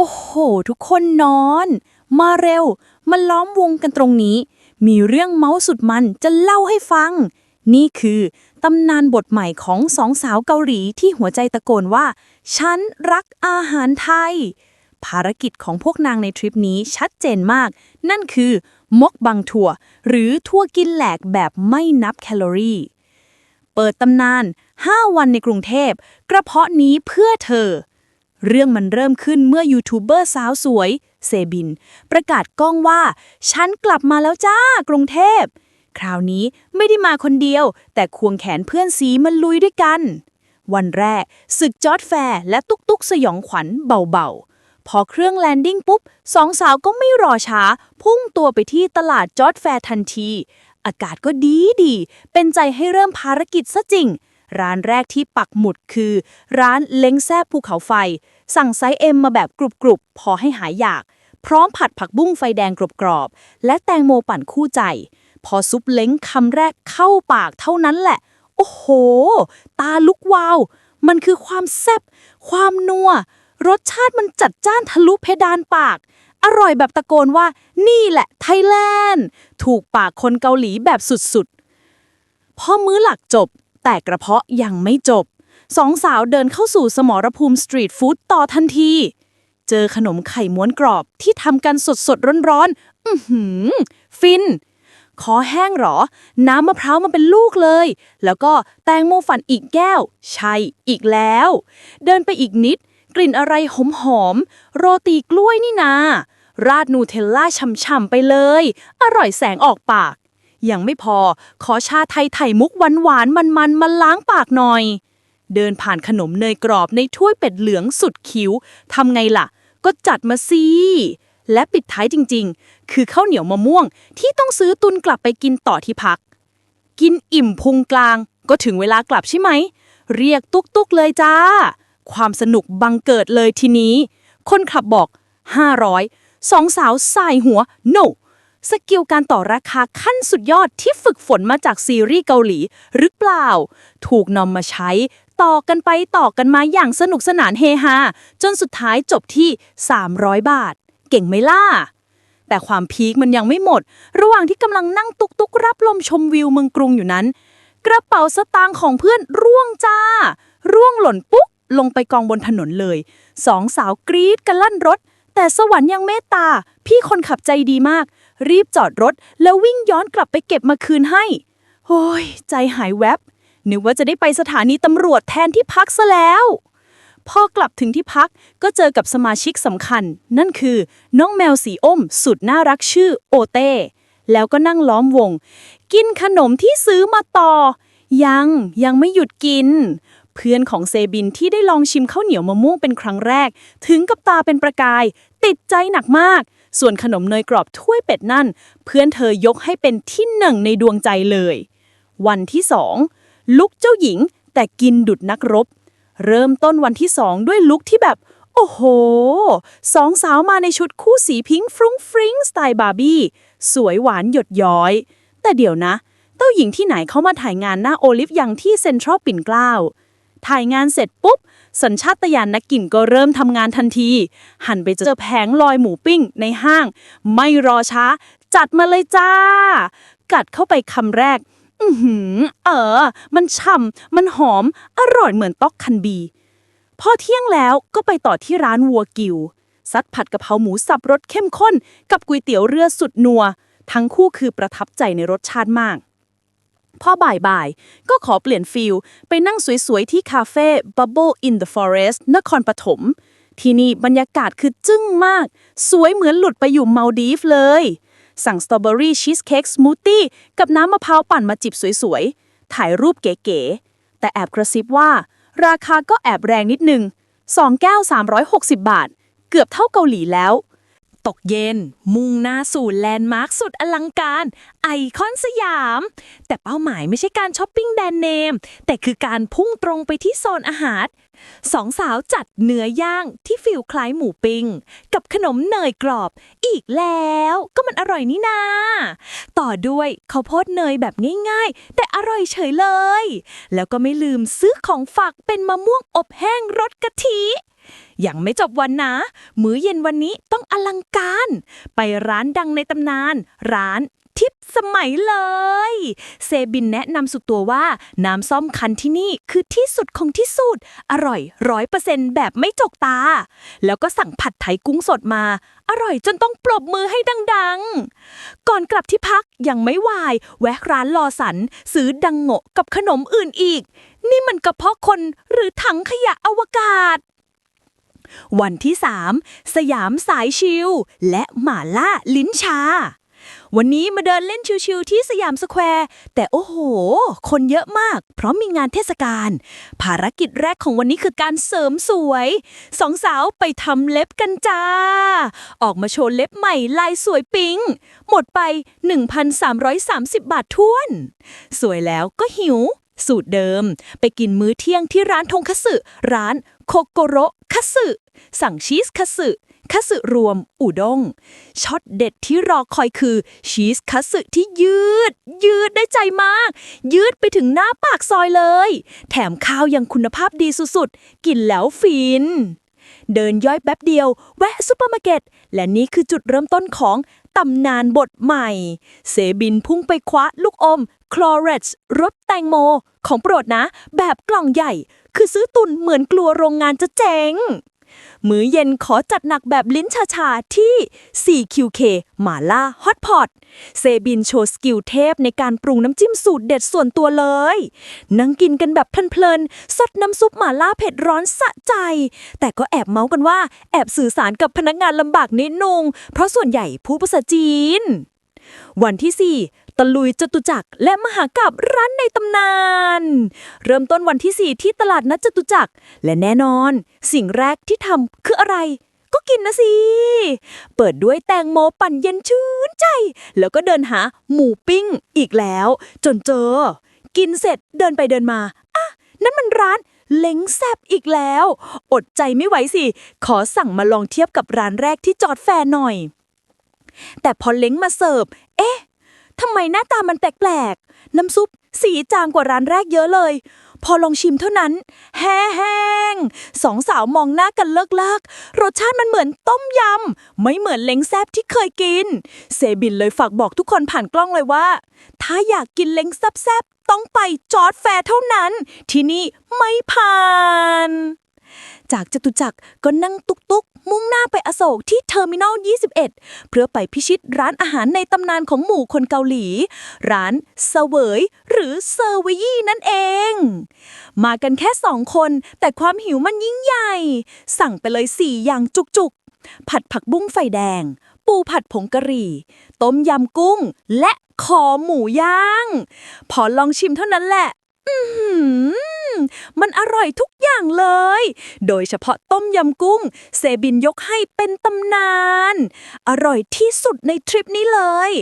โอ้โห ทุกคนนอน มาเร็ว มาล้อมวงกันตรงนี้ มีเรื่องเมาส์สุดมันจะเล่าให้ฟัง นี่คือตำนานบทใหม่ของสองสาวเกาหลีที่หัวใจตะโกนว่า ฉันรักอาหารไทย ภารกิจของพวกนางในทริปนี้ชัดเจนมาก นั่นคือ มกบังถั่ว หรือทั่วกินแหลกแบบไม่นับแคลอรี่ เปิดตำนาน 5 วันในกรุงเทพ กระเพาะนี้เพื่อเธอ เรื่องมันเริ่มขึ้นเมื่อยูทูบเบอร์สาวสวย เซบิน ประกาศกล้องว่า ฉันกลับมาแล้วจ้ากรุงเทพ คราวนี้ไม่ได้มาคนเดียว แต่ควงแขนเพื่อนซีมันลุยด้วยกัน วันแรกศึกจอร์ดแฟร์และตุกตุกสยองขวัญเบาๆ พอเครื่องแลนดิ้งปุ๊บสองสาวก็ไม่รอช้า พุ่งตัวไปที่ตลาดจอร์ดแฟร์ทันที อากาศก็ดีดี เป็นใจให้เริ่มภารกิจซะจริง ร้านแรกที่ปักหมุดคือ ร้านเล้งแซบภูเขาไฟ สั่งไซส์เอ็มมาแบบกรุบๆ พอให้หายอยาก พร้อมผัดผักบุ้งไฟแดงกรอบๆ และแตงโมปั่นคู่ใจ พอซุปเล้งคำแรกเข้าปากเท่านั้นแหละ โอ้โห ตาลุกวาว มันคือความแซ่บความนัว รสชาติมันจัดจ้านทะลุเพดานปากอร่อยแบบตะโกนว่านี่แหละไทยแลนด์ ถูกปากคนเกาหลีแบบสุดๆ พอมื้อหลักจบ แต่กระเพาะยังไม่จบ สองสาวเดินเข้าสู่สมรภูมิสตรีทฟู้ดต่อทันที เจอขนมไข่ม้วนกรอบที่ทำกันสดๆร้อนๆ อือหือ ฟิน ขอแห้งหรอ น้ำมะพร้าวมาเป็นลูกเลย แล้วก็แตงโมฝันอีกแก้ว ใช่อีกแล้ว เดินไปอีกนิด กลิ่นอะไรหอมหอมๆโรตีกล้วยนี่นา ราดนูเทลล่าช่ำๆไปเลย อร่อยแสงออกปาก ยังไม่พอ ขอชาไทยไถ่มุกหวานๆมันๆมาล้างปากหน่อย เดินผ่านขนมเนยกรอบในถ้วยเป็ดเหลืองสุดคิ้วทำไงล่ะ ก็จัดมาสิและปิดท้ายจริง ๆ คือข้าวเหนียวมะม่วงที่ต้องซื้อตุนกลับไปกินต่อที่พัก กินอิ่มพุงกลาง ก็ถึงเวลากลับใช่ไหม เรียกตุกตุกเลยจ้า ความสนุกบังเกิดเลยทีนี้ คนขับบอก 500สองสาวสายหัว no สกิลการต่อราคาขั้นสุดยอดที่ฝึกฝนมาจากซีรีส์เกาหลี หรือเปล่า ถูกนำมาใช้ ต่อกันไปต่อกันมาอย่างสนุกสนานเฮฮาจนสุดท้ายจบที่ 300 บาท เก่งไหมล่ะ แต่ความพีคมันยังไม่หมด ระหว่างที่กำลังนั่งตุกตุกรับลมชมวิวเมืองกรุงอยู่นั้น กระเป๋าสตางค์ของเพื่อนร่วงจ้า ร่วงหล่นปุ๊บลงไปกองบนถนนเลยสองสาวกรี๊ดกันลั่นรถ แต่สวรรค์ยังเมตตา พี่คนขับใจดีมาก รีบจอดรถ แล้ววิ่งย้อนกลับไปเก็บมาคืนให้โอ้ยใจหายแวบนึกว่าจะได้ไปสถานีตำรวจแทนที่พักซะแล้ว พอกลับถึงที่พักก็เจอกับสมาชิกสำคัญ นั่นคือ น้องแมวสีอมสุดน่ารักชื่อโอเต้แล้วก็นั่งล้อมวง กินขนมที่ซื้อมาต่อ ยังยังไม่หยุดกิน เพื่อนของเซบินที่ได้ลองชิมข้าวเหนียวมะม่วงเป็นครั้งแรก ถึงกับตาเป็นประกาย ติดใจหนักมาก ส่วนขนมเนยกรอบถ้วยเป็ดนั่น เพื่อนเธอยกให้เป็นที่หนึ่งในดวงใจเลย วันที่สองลุกเจ้าหญิงแต่กินดุดนักรบ เริ่มต้นวันที่สองด้วยลุคที่แบบ โอ้โห สองสาวมาในชุดคู่สีพิงค์ฟรุ้งฟริ้งสไตล์บาร์บี้ สวยหวานหยดย้อย แต่เดี๋ยวนะ เต้าหญิงที่ไหนเขามาถ่ายงานหน้าโอลิฟยังที่เซ็นทรัลปิ่นเกล้า ถ่ายงานเสร็จปุ๊บ สัญชาตญาณนักกินก็เริ่มทำงานทันที หันไปเจอแผงลอยหมูปิ้งในห้าง ไม่รอช้า จัดมาเลยจ้า กัดเข้าไปคำแรก อือหือ เออ มันฉ่ำมันหอม อร่อยเหมือนต๊อกคันบี พอเที่ยงแล้วก็ไปต่อที่ร้านวัวกิวซัดผัดกะเพราหมูสับรสเข้มข้น กับก๋วยเตี๋ยวเรือสุดนัว ทั้งคู่คือประทับใจในรสชาติมาก พอบ่ายๆ ก็ขอเปลี่ยนฟิลไปนั่งสวยๆ ที่คาเฟ่ Bubble in the Forest นครปฐม ที่นี่บรรยากาศคือจึ้งมาก สวยเหมือนหลุดไปอยู่มาลดีฟเลย สั่งสตรอเบอรี่ชีสเค้กสมูทตี้กับน้ำมะพร้าวปั่นมาจิบสวยๆ ถ่ายรูปเก๋ๆ แต่แอบกระซิบว่า ราคาก็แอบแรงนิดนึง 2 แก้ว 360 บาท เกือบเท่าเกาหลีแล้ว กเย็น มุ่งหน้าสู่แลนด์มาร์คสุดอลังการ ไอคอนสยาม แต่เป้าหมายไม่ใช่การช้อปปิ้งแดนเนม แต่คือการพุ่งตรงไปที่โซนอาหารสองสาวจัดเนื้อย่างที่ฟิลคล้ายหมูปิงกับขนมเนยกรอบ อีกแล้วก็มันอร่อยนี่นา ต่อด้วยข้าวโพดเนยแบบง่ายๆ แต่อร่อยเฉยเลย แล้วก็ไม่ลืมซื้อของฝากเป็นมะม่วงอบแห้งรสกะทิ ยังไม่จบวันนะ มื้อเย็นวันนี้ต้องอลังการ ไปร้านดังในตำนาน ร้านทิพย์สมัยเลย เซบินแนะนำสุดตัวว่า น้ำส้มคันที่นี่คือที่สุดของที่สุด อร่อยร้อยเปอร์เซ็นแบบไม่จกตา แล้วก็สั่งผัดไทยกุ้งสดมา อร่อยจนต้องปรบมือให้ดังๆ ก่อนกลับที่พักยังไม่วาย แวะร้านลอสัน ซื้อดังโงะกับขนมอื่นอีก นี่มันกระเพาะคนหรือถังขยะอวกาศ วันที่ 3 สยามสายชิลและหมาล่าลิ้นชา วันนี้มาเดินเล่นชิลๆที่สยามสแควร์แต่โอ้โห คนเยอะมาก เพราะมีงานเทศกาล ภารกิจแรกของวันนี้คือการเสริมสวย สองสาวไปทำเล็บกันจ้า ออกมาโชว์เล็บใหม่ลายสวยปิ๊ง หมดไป 1,330 บาทท้วน สวยแล้วก็หิว สูตรเดิม ไปกินมื้อเที่ยงที่ร้านทงคัตสึร้านโคโกโรคัตสึสั่งชีสคัตสึคัตสึรวมอุด้งช็อตเด็ดที่รอคอยคือ ชีสคัตสึที่ยืด ยืดได้ใจมาก ยืดไปถึงหน้าปากซอยเลย แถมข้าวยังคุณภาพดีสุดๆ กินแล้วฟิน เดินย่อยแป๊บเดียว แวะซูเปอร์มาร์เก็ต และนี่คือจุดเริ่มต้นของตำนานบทใหม่เซบินพุ่งไปคว้าลูกอม คลอเรตส์รสแตงโม ของโปรดนะ แบบกล่องใหญ่ คือซื้อตุนเหมือนกลัวโรงงานจะเจ๊ง มื้อเย็นขอจัดหนักแบบลิ้นชาชาที่ 4QK หมาล่าฮอตพอตเซบินโชว์สกิลเทพในการปรุงน้ำจิ้มสูตรเด็ดส่วนตัวเลย นั่งกินกันแบบเพลินๆ สดน้ำซุปหมาล่าเผ็ดร้อนสะใจ แต่ก็แอบเมาส์กันว่า แอบสื่อสารกับพนักงานลำบากนิดนึงเพราะส่วนใหญ่พูดภาษาจีน วันที่ 4 ตะลุยจตุจักรและมหากาบร้านในตำนาน เริ่มต้นวันที่ 4 ที่ตลาดนัดจตุจักรและแน่นอน สิ่งแรกที่ทำคืออะไร ก็กินนะสิ เปิดด้วยแตงโมปั่นเย็นชื่นใจ แล้วก็เดินหาหมูปิ้งอีกแล้ว จนเจอ กินเสร็จเดินไปเดินมาอะนั่นมันร้านเล้งแซบอีกแล้ว อดใจไม่ไหวสิ ขอสั่งมาลองเทียบกับร้านแรกที่จอดแฟร์หน่อย แต่พอเล้งมาเสิร์ฟ เอ๊ะทำไมหน้าตามันแปลกๆ น้ำซุปสีจางกว่าร้านแรกเยอะเลย พอลองชิมเท่านั้น แห้งๆสองสาวมองหน้ากันเลิกๆรสชาติมันเหมือนต้มยำ ไม่เหมือนเล้งแซบที่เคยกิน เซบินเลยฝากบอกทุกคนผ่านกล้องเลยว่า ถ้าอยากกินเล้งแซบๆ ต้องไปจอร์ดแฟร์เท่านั้น ที่นี่ไม่ผ่านจากจตุจักรก็นั่งตุกตุก มุ่งหน้าไปอโศกที่เทอร์มินอล 21 เพื่อไปพิชิตร้านอาหารในตำนานของหมู่คนเกาหลี ร้านเสวยหรือเซอร์วยี่นั่นเอง มากันแค่สองคน แต่ความหิวมันยิ่งใหญ่ สั่งไปเลยสี่อย่างจุกๆ ผัดผักบุ้งไฟแดง ปูผัดผงกะหรี่ ต้มยำกุ้ง และคอหมูย่าง พอลองชิมเท่านั้นแหละ อื มันอร่อยทุกอย่างเลย โดยเฉพาะต้มยำกุ้ง เซบินยกให้เป็นตำนาน อร่อยที่สุดในทริปนี้เลย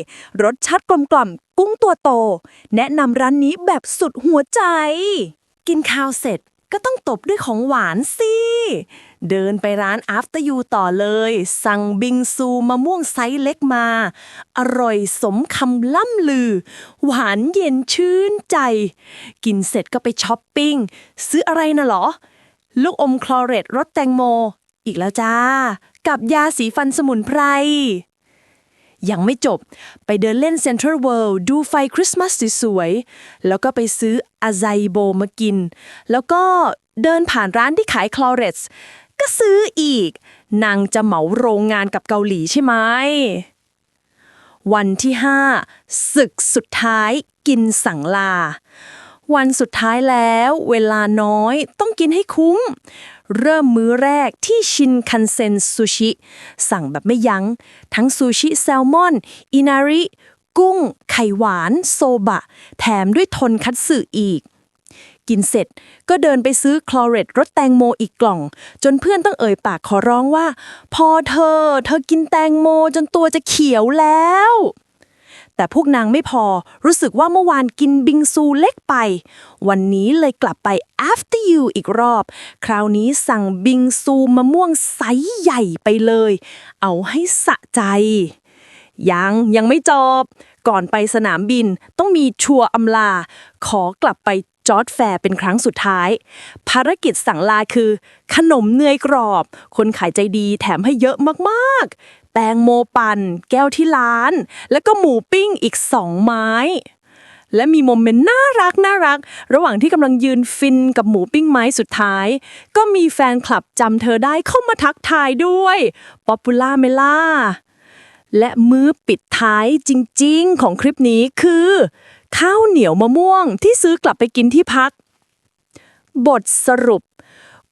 รสชาติกลมกล่อมกุ้งตัวโต แนะนำร้านนี้แบบสุดหัวใจ กินข้าวเสร็จ ก็ต้องตบด้วยของหวานสิ เดินไปร้าน After You ต่อเลย สั่งบิงซูมะม่วงไซส์เล็กมา อร่อยสมคำล่ำลือ หวานเย็นชื่นใจ กินเสร็จก็ไปช้อปปิ้ง ซื้ออะไรนะเหรอ ลูกอมคลอเรตรสแตงโม อีกแล้วจ้า กับยาสีฟันสมุนไพร ยังไม่จบ ไปเดินเล่นเซ็นทรัลเวิลด์ดูไฟคริสต์มาสสวยๆ แล้วก็ไปซื้ออาไซโบมากิน แล้วก็เดินผ่านร้านที่ขายคลอเรตส์ก็ซื้ออีก นางจะเหมาโรงงานกับเกาหลีใช่ไหม วันที่ 5 ศึกสุดท้ายกินสั่งลา วันสุดท้ายแล้ว เวลาน้อยต้องกินให้คุ้ม เริ่มมื้อแรกที่ชินคันเซ็นซูชิ สั่งแบบไม่ยัง้ง ทั้งซูชิแซลมอน อินาริ กุ้ง ไข่หวาน โซบะ แถมด้วยทนคัตสึอีก กินเสร็จก็เดินไปซื้อคลอเรตรสแตงโมอีกกล่อง จนเพื่อนต้องเอ่ยปากขอร้องว่า พอเธอ เธอกินแตงโมจนตัวจะเขียวแล้ว แต่พวกนางไม่พอรู้สึกว่าเมื่อวานกินบิงซูเล็กไป วันนี้เลยกลับไป after you อีกรอบ คราวนี้สั่งบิงซูมะม่วงไซส์ใหญ่ไปเลย เอาให้สะใจ ยังยังไม่จบ ก่อนไปสนามบินต้องมีชัวร์อำลา ขอกลับไปจอร์ดแฟร์เป็นครั้งสุดท้าย ภารกิจสั่งลาคือ ขนมเนยกรอบ คนขายใจดีแถมให้เยอะมากๆ ตงโมปัน่นแก้วที่ร้าน แล้วก็หมูปิ้งอีกสองไม้ และมีโมเมนต์น่ารักน่ารัก ระหว่างที่กำลังยืนฟินกับหมูปิ้งไม้สุดท้าย ก็มีแฟนคลับจำเธอได้เข้ามาทักทายด้วยป๊อปปูล่าเมล่าและมื้อปิดท้ายจริงๆ ของคลิปนี้คือ ข้าวเหนียวมะม่วงที่ซื้อกลับไปกินที่พัก บทสรุป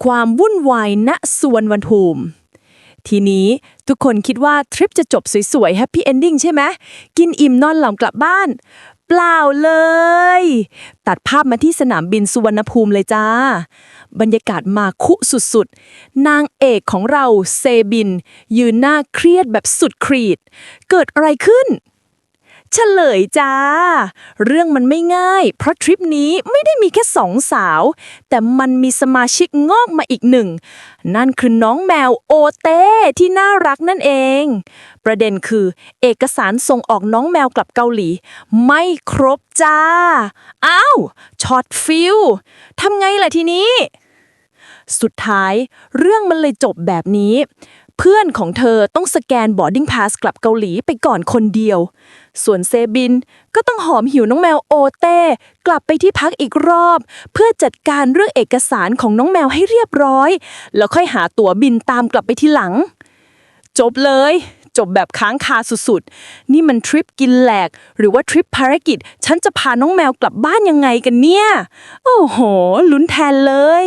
ความวุ่นวายณสวนวันภูมิ ทีนี้ทุกคนคิดว่าทริปจะจบสวยๆแฮปปี้เอนดิ้งใช่ไหมกินอิ่มนอนหลับกลับบ้าน เปล่าเลย ตัดภาพมาที่สนามบินสุวรรณภูมิเลยจ้า บรรยากาศมาคุสุดๆ นางเอกของเราเซบิน ยืนหน้าเครียดแบบสุดขีด เกิดอะไรขึ้น เฉลยจ้า เรื่องมันไม่ง่าย เพราะทริปนี้ไม่ได้มีแค่สองสาว แต่มันมีสมาชิกงอกมาอีกหนึ่ง นั่นคือน้องแมวโอเต้ที่น่ารักนั่นเอง ประเด็นคือ เอกสารส่งออกน้องแมวกลับเกาหลี ไม่ครบจ้า อ้าวช็อตฟิลทำไงล่ะทีนี้ สุดท้ายเรื่องมันเลยจบแบบนี้ เพื่อนของเธอต้องสแกนบอร์ดิ้งพาสกลับเกาหลีไปก่อนคนเดียว ส่วนเซบินก็ต้องหอมหิวน้องแมวโอเต้กลับไปที่พักอีกรอบ เพื่อจัดการเรื่องเอกสารของน้องแมวให้เรียบร้อย แล้วค่อยหาตั๋วบินตามกลับไปทีหลัง จบเลย จบแบบค้างคาสุดๆ นี่มันทริปกินแหลก หรือว่าทริปภารกิจ ฉันจะพาน้องแมวกลับบ้านยังไงกันเนี่ย โอ้โห ลุ้นแทนเลย